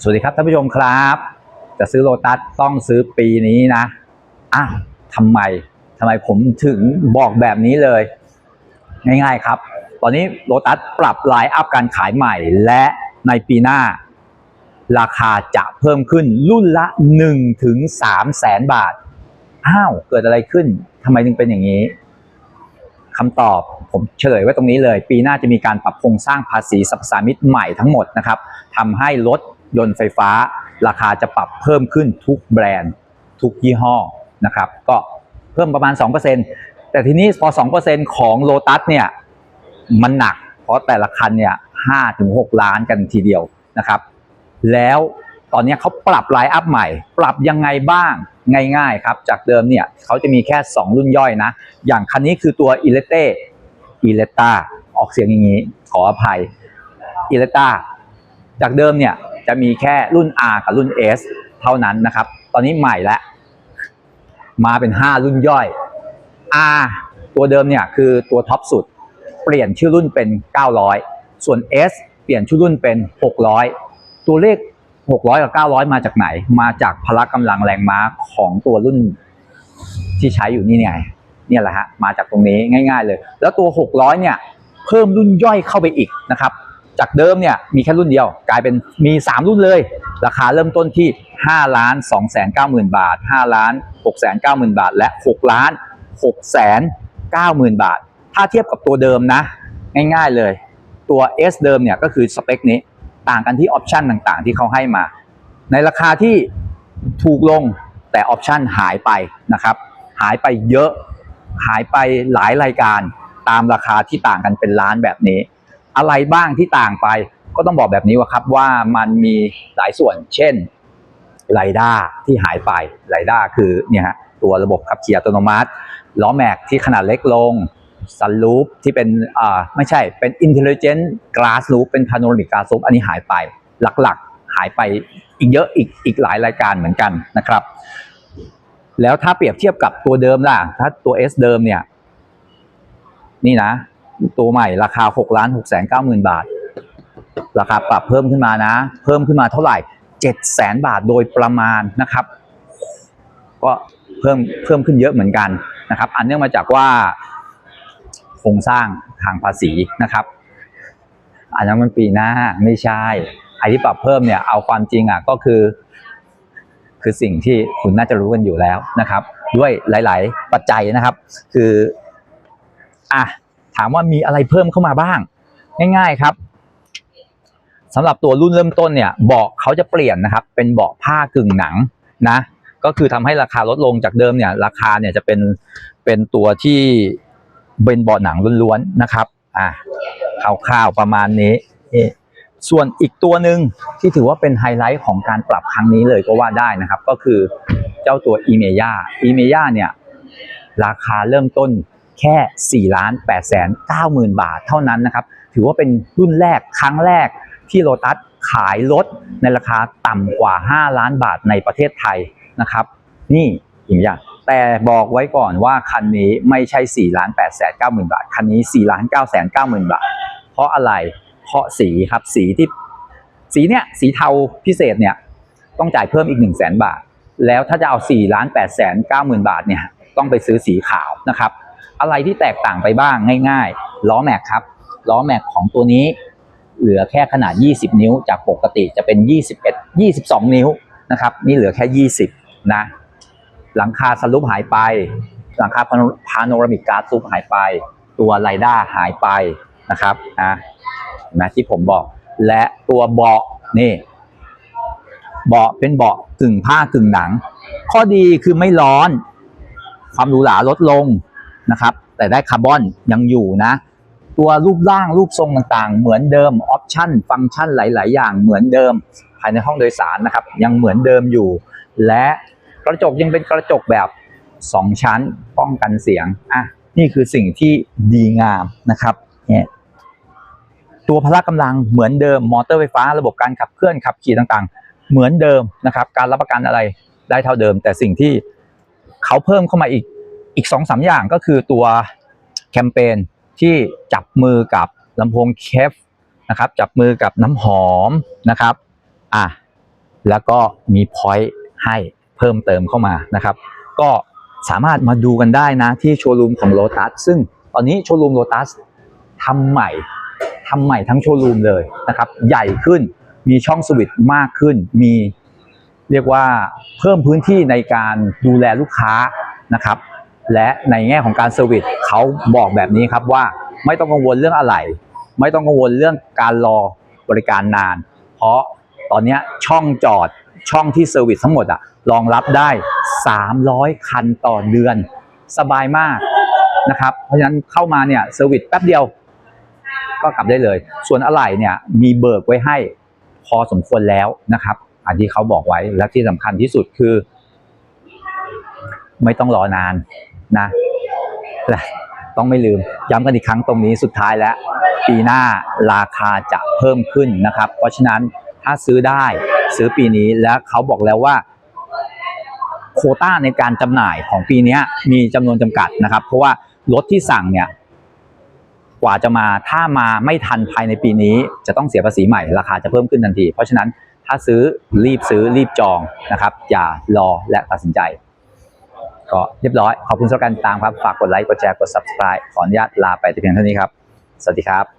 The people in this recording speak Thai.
สวัสดีครับท่านผู้ชมครับ จะซื้อโลตัสต้องซื้อปีนี้นะอ้าวทำไมทำไมผมถึงบอกแบบนี้เลย ง่ายๆครับ ตอนนี้โลตัสปรับไลน์อัพการขายใหม่ และในปีหน้า ราคาจะเพิ่มขึ้นรุ่นละ1ถึง3แสนบาท อ้าว เกิดอะไรขึ้นทำไมถึงเป็นอย่างนี้คำตอบผมเฉลยไว้ตรงนี้เลย ปีหน้าจะมีการปรับโครงสร้างภาษีสรรพสามิตใหม่ทั้งหมดนะครับทำให้รถ ยนต์ไฟฟ้า ราคาจะปรับเพิ่มขึ้นทุกแบรนด์ ทุกยี่ห้อนะครับ ก็เพิ่มประมาณ 2%แต่ทีนี้พอ 2%ของโลตัสเนี่ยมันหนัก เพราะแต่ละคันเนี่ย5-6ล้านกันทีเดียวนะครับ แล้วตอนนี้เขาปรับไลน์อัพใหม่ ปรับยังไงบ้างง่าย ๆ ครับ จากเดิมเนี่ยเขาจะมีแค่ 2 รุ่นย่อยนะ อย่างคันนี้คือตัว i l e t e i l e t a ออกเสียงอย่างนี้ ขออภัย i l e t a จากเดิมเนี่ย จะมีแค่รุ่น R กับรุ่น S เท่านั้นนะครับ ตอนนี้ใหม่แล้ว มาเป็น 5 รุ่นย่อย R ตัวเดิมเนี่ยคือตัวท็อปสุด เปลี่ยนชื่อรุ่นเป็น 900 ส่วน S เปลี่ยนชื่อรุ่นเป็น 600 ตัวเลข 600 กับ 900 มาจากไหน มาจากพละกำลังแรงม้าของตัวรุ่นที่ใช้อยู่นี่ไงเนี่ยแหละฮะมาจากตรงนี้ง่าย ๆ เลย แล้วตัว 600 เนี่ย เพิ่มรุ่นย่อยเข้าไปอีกนะครับ จากเดิมเนี่ยมีแค่รุ่นเดียว กลายเป็นมี 3 รุ่นเลย ราคาเริ่มต้นที่ 5 ล้าน2แสน9หมื่นบาท 5 ล้าน6แสน9หมื่นบาท และ 6 ล้าน6แสน9หมื่นบาท ถ้าเทียบกับตัวเดิมนะ ง่ายๆเลย ตัว S เดิมเนี่ยก็คือสเปคนี้ต่างกันที่ออปชันต่างๆ ที่เขาให้มา ในราคาที่ถูกลงแต่ออปชันหายไปนะครับ หายไปเยอะหายไปหลายรายการตามราคาที่ต่างกันเป็นล้านแบบนี้ อะไรบ้างที่ต่างไป ก็ต้องบอกแบบนี้ว่าครับว่ามันมีหลายส่วน เช่นไรด้าที่หายไปไรด้าคือเนี่ยฮะตัวระบบขับขี่อัตโนมัติล้อแม็กที่ขนาดเล็กลงซันลูปที่เป็นอ่าไม่ใช่เป็น intelligent glass loop เป็น panoramic glass loop อันนี้หายไปหลักๆ หายไปอีกเยอะอีกอีกหลายรายการเหมือนกันนะครับ แล้วถ้าเปรียบเทียบกับตัวเดิมล่ะ ถ้าตัว S เดิมเนี่ย นี่นะ ตัวใหม่ราคา6ล้าน6แสน9หมื่นบาท ราคาปรับเพิ่มขึ้นมานะ เพิ่มขึ้นมาเท่าไหร่7แสนบาทโดยประมาณนะครับ ก็เพิ่มเพิ่มขึ้นเยอะเหมือนกันนะครับ อันเนื่องมาจากว่าโครงสร้างทางภาษีนะครับ อันนั้นมันปีหน้าไม่ใช่ไอ้ที่ปรับเพิ่มเนี่ยเอาความจริงอะก็คือ คือสิ่งที่คุณน่าจะรู้กันอยู่แล้วนะครับ ด้วยหลาย ๆ ปัจจัยนะครับ คืออะ ถามว่ามีอะไรเพิ่มเข้ามาบ้าง ง่าย ๆครับสำหรับตัวรุ่นเริ่มต้นเนี่ยเบาะเขาจะเปลี่ยนนะครับ เป็นเบาะผ้ากึ่งหนังนะ ก็คือทำให้ราคาลดลงจากเดิมเนี่ย ราคาเนี่ยจะเป็นเป็นตัวที่เป็นเบาะหนังล้วนๆนะครับอะคร่าวๆประมาณนี้ ส่วนอีกตัวหนึ่งที่ถือว่าเป็นไฮไลท์ของการปรับครั้งนี้เลยก็ว่าได้นะครับ ก็คือเจ้าตัว e m e y a e m e y a เนี่ยราคาเริ่มต้น แค่ 4 ล้าน8แสน9หมื่นบาทเท่านั้นนะครับ ถือว่าเป็นรุ่นแรกครั้งแรกที่โ o ตัสขายรถในราคาต่ำกว่า 5 ล้านบาทในประเทศไทยนะครับ นี่อีกอย่างแต่บอกไว้ก่อนว่าคันนี้ไม่ใช่4ล้าน8แสน9หมื่นบาท คันนี้4ล้าน9แสน9หมื่นบาท เพราะอะไร เพราะสีครับสีที่สีเนี้ยสีเทาพิเศษเนี่ยต้องจ่ายเพิ่มอีก1 0 0 0 0แสนบาท แล้วถ้าจะเอา4ล้าน8แสน9หมื่นบาทเนี่ยต้องไปซื้อสีขาวนะครับ อะไรที่แตกต่างไปบ้างง่ายๆ ล้อแม็กครับ ล้อแม็กของตัวนี้เหลือแค่ขนาด 20 นิ้ว จากปกติจะเป็น 21 22 นิ้วนะครับ นี่เหลือแค่ 20 นะ หลังคาสลุปหายไป หลังคาพาโนรามิกการ์ดซุปหายไป ตัวไรด้าหายไปนะครับนะนะที่ผมบอก และตัวเบาะนี่ เบาะเป็นเบาะกึ่งผ้ากึ่งหนัง ข้อดีคือไม่ร้อน ความหรูหราลดลง นะครับ แต่ได้คาร์บอนยังอยู่นะ ตัวรูปร่างรูปทรงต่างๆ เหมือนเดิมออปชั่นฟังก์ชันหลายๆ อย่างเหมือนเดิมภายในห้องโดยสารนะครับ ยังเหมือนเดิมอยู่ และกระจกยังเป็นกระจกแบบ 2 ชั้นป้องกันเสียงอะนี่คือสิ่งที่ดีงามนะครับเนี่ยตัวพละกำลังเหมือนเดิมมอเตอร์ไฟฟ้าระบบการขับเคลื่อนขับขี่ต่างๆ เหมือนเดิมนะครับ การรับประกันอะไรได้เท่าเดิม แต่สิ่งที่เขาเพิ่มเข้ามาอีก อีกสองสามอย่างก็คือตัวแคมเปญที่จับมือกับลำโพงเคฟนะครับ จับมือกับน้ำหอมนะครับอะแล้วก็มีพอยต์ให้เพิ่มเติมเข้ามานะครับ ก็สามารถมาดูกันได้นะที่โชว์รูมของ Lotus ซึ่งตอนนี้โชว์รูม Lotus ทำใหม่ทำใหม่ทั้งโชว์รูมเลยนะครับ ใหญ่ขึ้นมีช่องสวิตช์มากขึ้น มีเรียกว่าเพิ่มพื้นที่ในการดูแลลูกค้านะครับ และในแง่ของการเซอร์วิสเขาบอกแบบนี้ครับว่าไม่ต้องกังวลเรื่องอะไร ไม่ต้องกังวลเรื่องการรอบริการนาน เพราะตอนนี้ช่องจอดช่องที่เซอร์วิสทั้งหมดอะรองรับได้ 300 คันต่อเดือน สบายมากนะครับ เพราะฉะนั้นเข้ามาเนี่ยเซอร์วิสแป๊บเดียว ก็กลับได้เลย ส่วนอะไหล่เนี่ยมีเบิกไว้ให้พอสมควรแล้วนะครับอันที่เขาบอกไว้และที่สำคัญที่สุดคือ ไม่ต้องรอนาน นะและต้องไม่ลืมย้ำกันอีกครั้งตรงนี้สุดท้ายแล้ว ปีหน้าราคาจะเพิ่มขึ้นนะครับ เพราะฉะนั้นถ้าซื้อได้ซื้อปีนี้แล้วเขาบอกแล้วว่า โคต้าในการจำหน่ายของปีนี้มีจำนวนจำกัดนะครับ เพราะว่ารถที่สั่งเนี่ยกว่าจะมาถ้ามาไม่ทันภายในปีนี้ จะต้องเสียภาษีใหม่ราคาจะเพิ่มขึ้นทันที เพราะฉะนั้นถ้าซื้อรีบซื้อรีบจองนะครับ อย่ารอและตัดสินใจ ก็เรียบร้อย ขอบคุณสำหรับการติดตามครับ ฝากกดไลค์ กดแชร์ กด subscribe ขออนุญาตลาไปแต่เพียงเท่านี้ครับ สวัสดีครับ